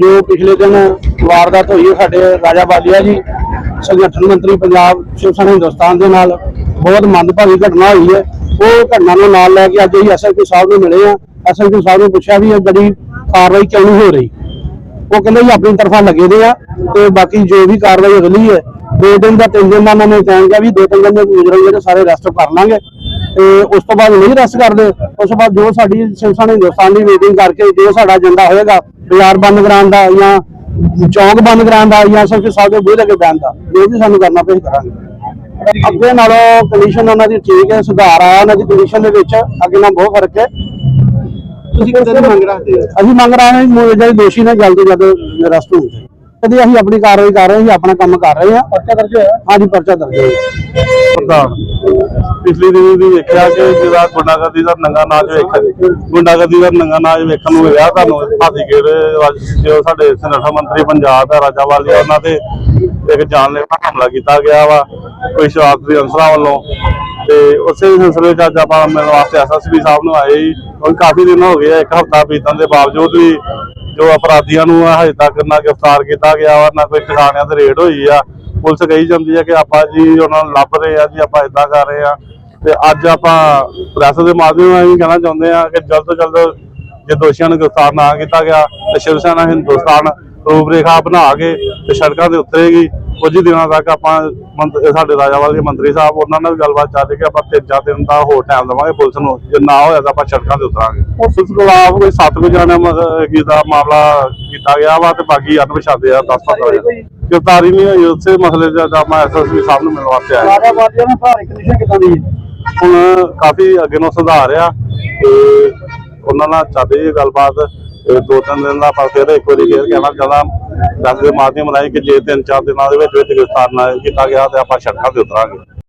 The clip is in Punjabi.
ਜੋ ਪਿਛਲੇ ਦਿਨ ਵਾਰਦਾਤ ਹੋਈ ਹੈ ਸਾਡੇ ਰਾਜਾ ਬਾਲੀਆ ਜੀ, ਸੰਗਠਨ ਮੰਤਰੀ ਪੰਜਾਬ ਸ਼ਿਵ ਸੈਨਾ ਹਿੰਦੁਸਤਾਨ ਦੇ ਨਾਲ, ਬਹੁਤ ਮੰਦਭਾਗੀ ਘਟਨਾ ਹੋਈ ਹੈ। ਉਹ ਘਟਨਾ ਨੂੰ ਨਾਲ ਲੈ ਕੇ ਅੱਜ ਅਸੀਂ ਐਸਐਸਪੀ ਸਾਹਿਬ ਨੂੰ ਮਿਲੇ ਆ ਐਸਐਸਪੀ ਸਾਹਿਬ ਨੂੰ ਪੁੱਛਿਆ ਵੀ ਇਹ ਬੜੀ ਕਾਰਵਾਈ ਕਿਉਂ ਨਹੀਂ ਹੋ ਰਹੀ? ਉਹ ਕਹਿੰਦੇ ਜੀ, ਆਪਣੀ ਤਰਫਾ ਲੱਗੇ ਦੇ ਆ ਤੇ ਬਾਕੀ ਜੋ ਵੀ ਕਾਰਵਾਈ ਅਗਲੀ ਹੈ, ਦੋ ਦਿਨ ਦਾ ਤਿੰਨ ਦਿਨ ਦਾ ਉਹਨਾਂ ਨੇ ਟਾਈਮ ਕਿਹਾ ਵੀ ਦੋ ਤਿੰਨ ਦਿਨ ਦੇ ਗੁਜ਼ਰਨ ਜਿਹੜੇ ਸਾਰੇ ਰੈਸਟ ਕਰ ਲਾਂਗੇ। ਤੇ ਉਸ ਤੋਂ ਬਾਅਦ ਨਹੀਂ ਰੈਸਟ ਕਰਦੇ। ਉਸ ਤੋਂ ਬਾਅਦ ਜੋ ਸਾਡੀ ਸ਼ਿਵ ਸੈਨਾ ਹਿੰਦੁਸਤਾਨ ਦੀ ਮੀਟਿੰਗ ਕਰਕੇ ਜੋ ਸਾਡਾ ਏਜੰਡਾ ਹੋਏਗਾ ਬਾਜ਼ਾਰ ਬੰਦ ਕਰਾਉਣ ਦਾ ਜਾਂ ਚੌਂਕ ਬੰਦ ਕਰਾਉਣ ਦਾ ਜਾਂ ਸਿਰਫ ਸਾਹਿਬ ਦੇ ਬੂਹੇ ਲੱਗੇ ਬੈਣ ਦਾ ਜੋ ਵੀ ਸਾਨੂੰ ਕਰਨਾ ਪਏ ਕਰਾਂਗੇ। ਅੱਗੇ ਨਾਲੋਂ ਕੰਡੀਸ਼ਨ ਉਹਨਾਂ ਦੀ ਠੀਕ ਹੈ ਸੁਧਾਰ ਆਇਆ ਉਹਨਾਂ ਦੀ ਕੰਡੀਸ਼ਨ ਦੇ ਵਿੱਚ ਅੱਗੇ ਨਾਲ ਬਹੁਤ ਫ਼ਰਕ ਹੈ। ਤੁਸੀਂ ਕਿਹਦੇ ਮੰਗ ਰੱਖਦੇ ਹੋ? ਅਸੀਂ ਮੰਗ ਰਹੇ ਹਾਂ ਜਿਹੜੇ ਦੋਸ਼ੀ ਨੇ ਜਲਦ ਜਲਦ ਅਰੈਸਟ ਹੋਣ ਕਦੀ ਅਸੀਂ ਆਪਣੀ ਕਾਰਵਾਈ ਕਰ ਰਹੇ ਹਾਂ ਅਸੀਂ ਆਪਣਾ ਕੰਮ ਕਰ ਰਹੇ ਹਾਂ। ਪਰਚਾ ਦਰਜ ਹੋਇਆ? ਹਾਂਜੀ ਪਰਚਾ ਦਰਜ ਹੋਇਆ। ਪ੍ਰਧਾਨ। ਪਿਛਲੀ ਦਿਨੀ ਵੀ ਵੇਖਿਆ ਕਿ ਜਿਹੜਾ ਗੁੰਡਾਗਰਦੀ ਦਾ ਨੰਗਾ ਨਾਚ ਵੇਖ ਗੁੰਡਾਗਰਦੀ ਦਾ ਨੰਗਾ ਨਾਚ ਵੇਖਣ ਨੂੰ ਮਿਲਿਆ ਤੁਹਾਨੂੰ ਹਾਦੀ ਗੇੜ ਜੋ ਸਾਡੇ ਸੰਗਠਨ ਮੰਤਰੀ ਪੰਜਾਬ ਦਾ ਰਾਜਾ ਵਾਲੀਆ, ਉਹਨਾਂ ਤੇ ਇੱਕ ਜਾਨਲੇਵਾ ਹਮਲਾ ਕੀਤਾ ਗਿਆ ਵਾ, ਕੋਈ ਸ਼ਰਾਰਤੀ ਅਨਸਰਾਂ ਵੱਲੋਂ। ਤੇ ਉਸੇ ਸਿਲਸਿਲੇ ਵਿੱਚ ਅੱਜ ਆਪਾਂ ਮਿਲਣ ਵਾਸਤੇ ਐਸਐਸਪੀ ਸਾਹਿਬ ਨੂੰ ਆਏ ਸੀ। ਹੁਣ ਕਾਫੀ ਦਿਨ ਹੋ ਗਏ ਇੱਕ ਹਫਤਾ ਬੀਤਣ ਦੇ ਬਾਵਜੂਦ ਵੀ ਜੋ ਅਪਰਾਧੀਆਂ ਨੂੰ ਹਜੇ ਤੱਕ ਨਾ ਗ੍ਰਿਫਤਾਰ ਕੀਤਾ ਗਿਆ ਵਾ, ਨਾ ਕੋਈ ਟਿਕਾਣਿਆਂ ਤੇ ਰੇਡ ਹੋਈ ਆ। ਪੁਲਿਸ ਕਹੀ ਜਾਂਦੀ ਹੈ ਕਿ ਆਪਾਂ ਜੀ ਉਹਨਾਂ ਨੂੰ ਲੱਭ ਰਹੇ ਆ ਜੀ, ਆਪਾਂ ਇਦਾਂ ਕਰ ਰਹੇ ਆ। ਤੇ ਅੱਜ ਆਪਾਂ ਪ੍ਰੈਸ ਦੇ ਮਾਧਿਅਮ ਨਾਲ ਵੀ ਕਹਿਣਾ ਚਾਹੁੰਦੇ ਆ ਕਿ ਜਲਦ ਤੋਂ ਜਲਦ ਜੇ ਦੋਸ਼ੀਆਂ ਨੂੰ ਗ੍ਰਿਫਤਾਰ ਨਾ ਕੀਤਾ ਗਿਆ ਤੇ ਸ਼ਿਵ ਸੈਨਾ ਹਿੰਦੁਸਤਾਨ ਰੂਪਰੇਖਾ ਬਣਾ ਕੇ ਤੇ ਸੜਕਾਂ ਤੇ ਉਤਰੇਗੀ। ਕੁਝ ਦਿਨਾਂ ਤੱਕ ਆਪਾਂ ਸਾਡੇ ਰਾਜਾਵਾਲ ਦੇ ਮੰਤਰੀ ਸਾਹਿਬ ਉਹਨਾਂ ਨਾਲ ਵੀ ਗੱਲਬਾਤ ਚੱਲ ਰਹੀ ਕਿ ਆਪਾਂ ਤਿੰਨ ਚਾਰ ਦਿਨ ਦਾ ਹੋਰ ਟਾਈਮ ਦੇਵਾਂਗੇ ਪੁਲਿਸ ਨੂੰ। ਜੇ ਨਾ ਹੋਇਆ ਤਾਂ ਆਪਾਂ ਸੜਕਾਂ ਤੇ ਉਤਰਾਂਗੇ। ਪੁਲਿਸ ਖਿਲਾਫ ਕੋਈ ਸੱਤ ਕੁ ਜਣੇ ਕੀ ਦਾ ਮਾਮਲਾ ਕੀਤਾ ਗਿਆ ਵਾ ਤੇ ਬਾਕੀ ਅਣਪਛਾਤੇ ਆ 10 ਪਤਾ ਹੋਇਆ ਗ੍ਰਿਫਤਾਰੀ ਨਹੀਂ ਹੋਈ ਉਸੇ ਮਸਲੇ ਦਾ ਮੈਂ ਐਸਐਸਪੀ ਸਾਹਿਬ ਨੂੰ ਮਿਲਣ ਵਾਸਤੇ ਆਇਆ ਰਾਜਾ ਬਾਦੀਆਂ ਨੂੰ ਭਾਰੀ ਕੰਡੀਸ਼ਨ ਕਿਦਾਂ ਦੀ ਹੈ? ਹੁਣ ਕਾਫੀ ਅੱਗੇ ਨੂੰ ਸੁਧਾਰ ਆ ਤੇ ਉਹਨਾਂ ਨਾਲ ਚੱਲਦੀ ਗੱਲਬਾਤ। ਦੋ ਤਿੰਨ ਦਿਨ ਦਾ ਆਪਾਂ ਫਿਰ ਇੱਕ ਵਾਰੀ ਫੇਰ ਕਹਿਣਾ ਚਾਹੁੰਦਾ ਦੱਸ ਮਾਧਿਅਮ ਰਾਹੀਂ ਕਿ ਜੇ ਤਿੰਨ ਚਾਰ ਦਿਨਾਂ ਦੇ ਵਿੱਚ ਵਿੱਚ ਗ੍ਰਿਫਤਾਰ ਨਾ ਕੀਤਾ ਗਿਆ ਤੇ ਆਪਾਂ ਸੜਕਾਂ ਤੇ ਉਤਰਾਂਗੇ।